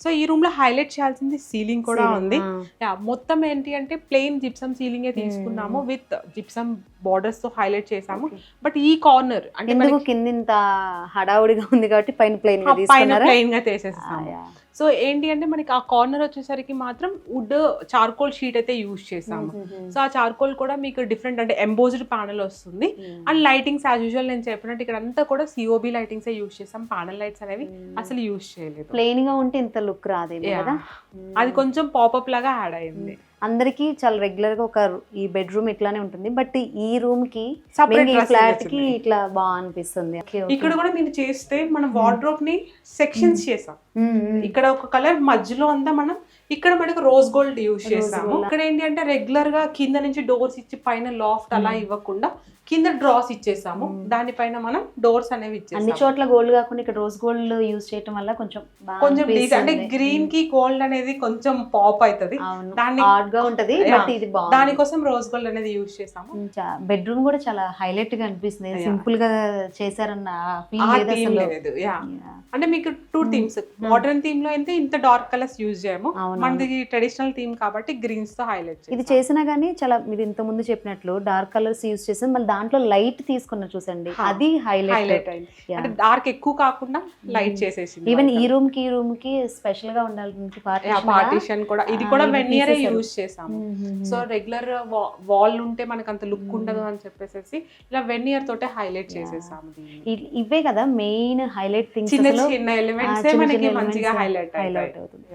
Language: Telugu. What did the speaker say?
సో ఈ రూమ్లో హైలైట్ చేయాల్సింది సీలింగ్ కూడా ఉంది. మొత్తం ఏంటి అంటే ప్లెయిన్ జిప్సమ్ సీలింగ్ తీసుకున్నాము విత్ జిప్సమ్ బార్డర్స్తో హైలైట్ చేసాము. బట్ ఈ కార్నర్ అంటే కింద ఇంత హడావుడిగా ఉంది కాబట్టి పైన ప్లెయిన్గా పైన ప్లెయిన్ ఆ, సో ఏంటి అంటే మనకి ఆ కార్నర్ వచ్చేసరికి మాత్రం వుడ్ చార్కోల్ షీట్ అయితే యూజ్ చేసాము సో ఆ చార్కోల్ కూడా మీకు డిఫరెంట్ అంటే ఎంబోజ్డ్ ప్యానల్ వస్తుంది. అండ్ లైటింగ్స్ యాజ్ యూజువల్ నేను చెప్పినట్టు ఇక్కడ అంతా కూడా సిఓబి లైటింగ్స్ యూజ్ చేసాం ప్యానల్ లైట్స్ అనేవి అసలు యూజ్ చేయలేదు. ప్లెయిన్గా ఉంటే ఇంత లుక్. కదా? అది కొంచెం పాపప్ లాగా యాడ్ అయింది. అందరికి చాలా రెగ్యులర్గా ఒక ఈ బెడ్రూమ్ ఇట్లానే ఉంటుంది బట్ ఈ రూమ్కి ఈ ఫ్లాట్కి. ఇట్లా బాగా అనిపిస్తుంది. ఇక్కడ కూడా మీరు చేస్తే మనం వార్డ్రోబ్ని సెక్షన్స్ చేసాం మ్మ్, మ్మ్. ఇక్కడ ఒక కలర్ మధ్యలో అంతా మనం ఇక్కడ మనకు రోజ్ గోల్డ్ యూజ్ చేసాము. ఇక్కడ ఏంటి అంటే రెగ్యులర్గా కింద నుంచి డోర్స్ ఇచ్చి పైన లాఫ్ట్ అలా ఇవ్వకుండా కింద డ్రాస్ ఇచ్చేసాము. దానిపైన మనం డోర్స్ అనేవి అన్ని చోట్ల గోల్డ్ కాకుండా ఇక్కడ రోజ్ గోల్డ్ యూజ్ చేయటం వల్ల కొంచెం కొంచెం అంటే. గ్రీన్కి గోల్డ్ అనేది కొంచెం పాప్ అవుతుంది దాన్ని- గా ఉంటది. బట్ ఇది దానికోసం రోజ్ గోల్డ్ అనేది యూజ్ చేసాము. బెడ్రూమ్ కూడా చాలా హైలైట్గా అనిపిస్తుంది. సింపుల్గా చేశారన్న ఫీల్ లేదు. అంటే మీకు టూ థీమ్స్ మోడర్న్ థీమ్లో అయితే ఇంత డార్క్ కలర్స్ యూజ్ చేయము. మనది ట్రెడిషనల్ థీమ్ కాబట్టి గ్రీన్స్తో హైలైట్ ఇది చేసినా గానీ చాలా మీరు ఇంత ముందు చెప్పినట్లు డార్క్ కలర్స్ యూజ్ చేసాం మళ్ళీ దాంట్లో లైట్ తీసుకున్నారు చూసండి. అది హైలైట్ అంటే డార్క్ ఎక్కువ కాకుండా లైట్ చేసేసింది ఈవెన్ ఈ రూమ్కి ఈ రూమ్కి స్పెషల్గా ఉండాలి పార్టీషన్ కూడా. ఇది ఆ, కూడా వన్ ఇయర్. యూజ్ చేసాము సో రెగ్యులర్ వాల్ ఉంటే మనకు అంత లుక్ ఉండదు అని చెప్పేసి ఇలా వన్ ఇయర్ తోటే హైలైట్ చేసేసాము. ఇవే కదా మెయిన్ హైలైట్ థింగ్స్ చిన్న చిన్న ఎలిమెంట్స్ మనకి మంచిగా హైలైట్ హైలైట్ అవుతుంది.